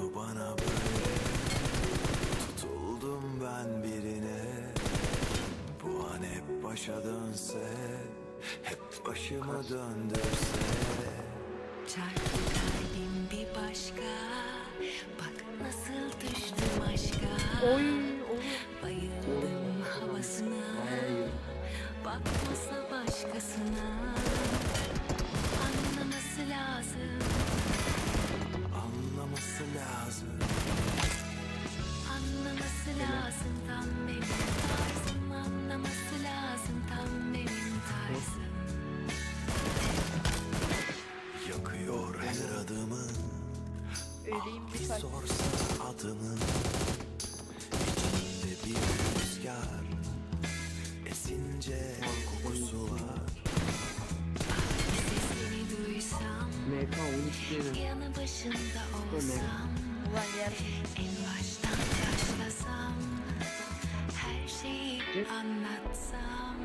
oldu bana böyle? Tutuldum ben birine. Bu an hep başa dönse Hep başımı döndürse. Çarptı kalbim bir başka. Bak nasıl düştüm aşka. Oy. Bayıldım havasına. Bakmasa başkasına. Anlaması lazım Öleyim Bir bir kalp. sorsa adımın İçimde bir rüzgar Esince kokusu var Sesini duysam MK 13 diyelim. Yanı başında olsam Ulan yer. En baştan başlasam Her şeyi anlatsam